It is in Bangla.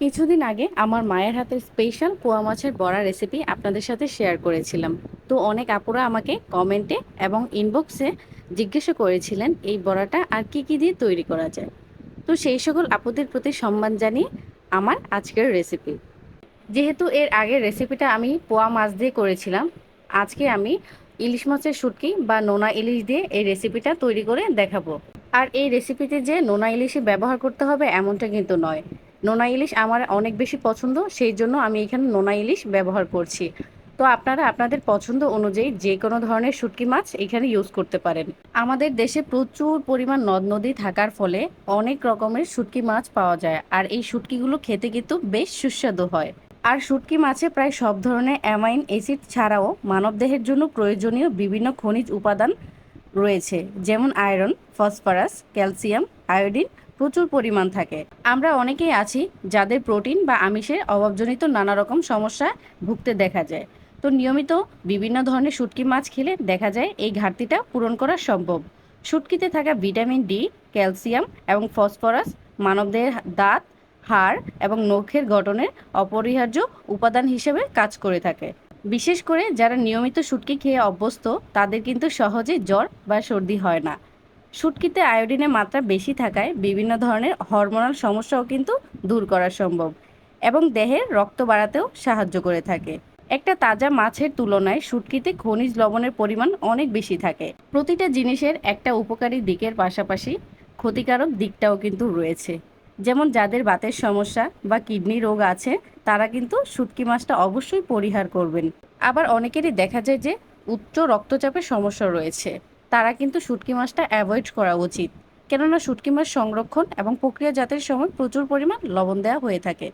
কিছুদিন আগে আমার মায়ের হাতের স্পেশাল পোয়া মাছের বড়া রেসিপি আপনাদের সাথে শেয়ার করেছিলাম। তো অনেক আপুরা আমাকে কমেন্টে এবং ইনবক্সে জিজ্ঞাসা করেছিলেন এই বড়াটা আর কি কি দিয়ে তৈরি করা যায়। তো সেই সকল আপুদের প্রতি সম্মান জানিয়ে আমার আজকের রেসিপি যেহেতু এর আগের রেসিপিটা আমি পোয়া মাছ দিয়ে করেছিলাম, আজকে আমি ইলিশ মাছের শুটকি বা নোনা ইলিশ দিয়ে এই রেসিপিটা তৈরি করে দেখাবো। আর এই রেসিপিতে যে নোনা ইলিশই ব্যবহার করতে হবে এমনটা কিন্তু নয়। নোনা ইলিশ আমার অনেক বেশি পছন্দ, সেই জন্য আমি এখানে নোনা ইলিশ ব্যবহার করছি। তো আপনারা আপনাদের পছন্দ অনুযায়ী যে কোনো ধরনের শুটকি মাছ এখানে ইউজ করতে পারেন। আমাদের দেশে প্রচুর পরিমাণ নদ নদী থাকার ফলে অনেক রকমের শুটকি মাছ পাওয়া যায়, আর এই শুটকিগুলো খেতে কিন্তু বেশ সুস্বাদু হয়। আর শুটকি মাছে প্রায় সব ধরনের অ্যামাইন অ্যাসিড ছাড়াও মানবদেহের জন্য প্রয়োজনীয় বিভিন্ন খনিজ উপাদান রয়েছে, যেমন আয়রন, ফসফরাস, ক্যালসিয়াম, আয়োডিন, প্রচুর পরিমাণ থাকে। আমরা অনেকেই আছি যাদের প্রোটিন বা আমিষের অভাবজনিত নানা রকম সমস্যা ভুগতে দেখা যায়। তো নিয়মিত বিভিন্ন ধরনের শুটকি মাছ খেলে দেখা যায় এই ঘাটতিটা পূরণ করা সম্ভব। শুটকিতে থাকা ভিটামিন ডি, ক্যালসিয়াম এবং ফসফরাস মানবদেহের দাঁত, হাড় এবং নখের গঠনের অপরিহার্য উপাদান হিসেবে কাজ করে থাকে। বিশেষ করে যারা নিয়মিত শুটকি খেয়ে অভ্যস্ত, তাদের কিন্তু সহজে জ্বর বা সর্দি হয় না। শুটকিতে আয়োডিনের মাত্রা বেশি থাকায় বিভিন্ন ধরনের হরমোনাল সমস্যাও কিন্তু দূর করা সম্ভব এবং দেহের রক্ত বাড়াতেও সাহায্য করে থাকে। একটা তাজা মাছের তুলনায় শুটকিতে খনিজ লবণের পরিমাণ অনেক বেশি থাকে। প্রতিটা জিনিসের একটা উপকারী দিকের পাশাপাশি ক্ষতিকারক দিকটাও কিন্তু রয়েছে। যেমন যাদের বাতের সমস্যা বা কিডনি রোগ আছে, তারা কিন্তু শুটকি মাছটা অবশ্যই পরিহার করবেন। আবার অনেকেরই দেখা যায় যে উচ্চ রক্তচাপের সমস্যা রয়েছে, তারা কিন্তু শুটকি মাছটা অ্যাভয়েড করা উচিত। কেননা শুটকি মাছ সংরক্ষণ এবং প্রক্রিয়াজাতের সময় প্রচুর পরিমাণ লবণ দেওয়া হয়ে থাকে।